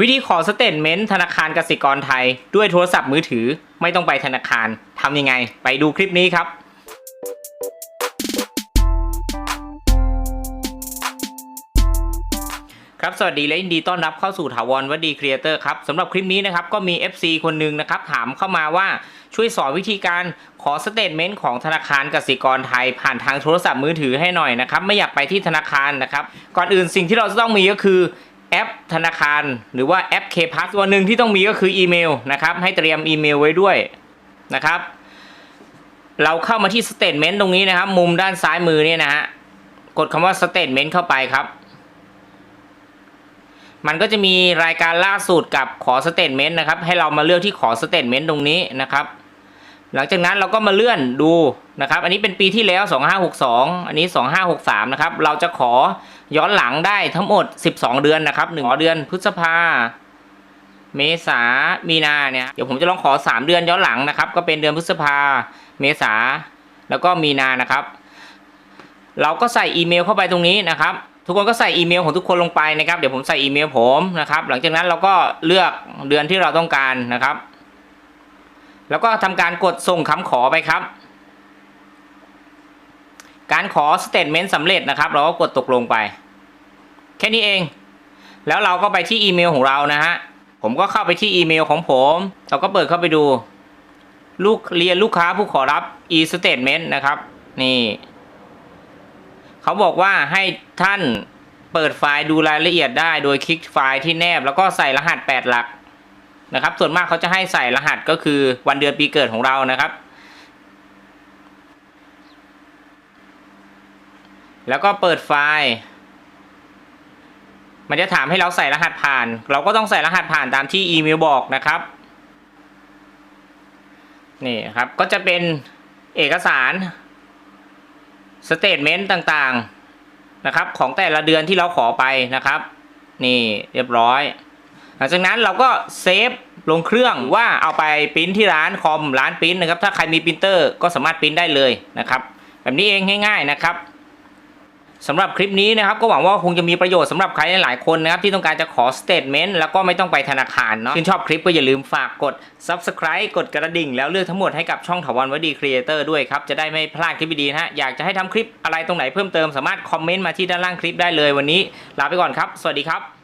วิธีขอสเตทเมนต์ธนาคารกสิกรไทย ด้วยโทรศัพท์มือถือไม่ต้องไปธนาคารทำยังไง ไปดูคลิปนี้ครับ ครับสวัสดีและยินดีต้อนรับเข้าสู่ถาวรวดีครีเอเตอร์ครับสำหรับคลิปนี้นะครับก็มี FC คนหนึ่งนะครับถามเข้ามาว่าช่วยสอนวิธีการขอสเตทเมนต์ของธนาคารกสิกรไทย ผ่านทางโทรศัพท์มือถือให้หน่อยนะครับไม่อยากไปที่ธนาคารนะครับ ก่อนอื่นสิ่งที่เราจะต้องมีก็คือ แอปธนาคาร หรือว่าแอป K p a s s ตัวหนึ่งที่ต้องมีก็คืออีเมลนะครับ ให้เตรียมอีเมลไว้ด้วยนะครับ เราเข้ามาที่ Statement ตรงนี้นะครับ มุมด้านซ้ายมือเนี่ยนะฮะกดคำว่า Statement เข้าไปครับ มันก็จะมีรายการล่าสุดกับขอ Statement นะครับ ให้เรามาเลือกที่ขอ Statement ตรงนี้นะครับ หลังจากนั้นเราก็มาเลื่อนดูนะครับ อันนี้เป็นปีที่แล้ว 2562 อันนี้ 2563 นะครับ เราจะขอ ย้อนหลังได้ทั้งหมด 12 เดือนนะครับหนึ่งเดือนพฤษภาเมษามีนาเนี่ยเดี๋ยวผมจะลองขอ 3 เดือนย้อนหลังนะครับ ก็เป็นเดือนพฤษภาเมษาแล้วก็มีนานะครับ เราก็ใส่อีเมลเข้าไปตรงนี้นะครับ ทุกคนก็ใส่อีเมลของทุกคนลงไปนะครับ เดี๋ยวผมใส่อีเมลผมนะครับ หลังจากนั้นเราก็เลือกเดือนที่เราต้องการนะครับ แล้วก็ทำการกดส่งคำขอไปครับ การขอสเตทเมนต์สำเร็จนะครับ เราก็กดตกลงไป แค่นี้เอง แล้วเราก็ไปที่อีเมลของเรานะฮะ ผมก็เข้าไปที่อีเมลของผม เราก็เปิดเข้าไปดู ลูกเรียนลูกค้าผู้ขอรับ e-statement นะครับ นี่เขาบอกว่าให้ท่านเปิดไฟล์ดูรายละเอียดได้ โดยคลิกไฟล์ที่แนบ แล้วก็ใส่รหัส 8 หลักนะครับ ส่วนมากเขาจะให้ใส่รหัสก็คือวันเดือนปีเกิดของเรานะครับ แล้วก็เปิดไฟล์ มันจะถามให้เราใส่รหัสผ่าน เราก็ต้องใส่รหัสผ่านตามที่อีเมลบอกนะครับ นี่ครับก็จะเป็นเอกสารสเตทเมนต์ต่างๆนะครับ ของแต่ละเดือนที่เราขอไปนะครับ นี่เรียบร้อย หลังจากนั้นเราก็เซฟลงเครื่องว่าเอาไปปริ้นที่ร้านคอมร้านปริ้นนะครับ ถ้าใครมีปรินเตอร์ก็สามารถปริ้นได้เลยนะครับ แบบนี้เองง่าย ๆนะครับ สำหรับคลิปนี้นะครับก็หวังว่าคงจะมีประโยชน์สำหรับใครหลายๆคนนะครับที่ต้องการจะขอสเตทเมนต์แล้วก็ไม่ต้องไปธนาคารเนาะชื่นชอบคลิปก็อย่าลืมฝากกด Subscribe กดกระดิ่ง แล้วเลือกทั้งหมดให้กับช่องถาวรวดีครีเอเตอร์ด้วยครับ จะได้ไม่พลาดคลิปดีนะฮะอยากจะให้ทำคลิปอะไรตรงไหนเพิ่มเติมสามารถคอมเมนต์มาที่ด้านล่างคลิปได้เลยวันนี้ ลาไปก่อนครับ สวัสดีครับ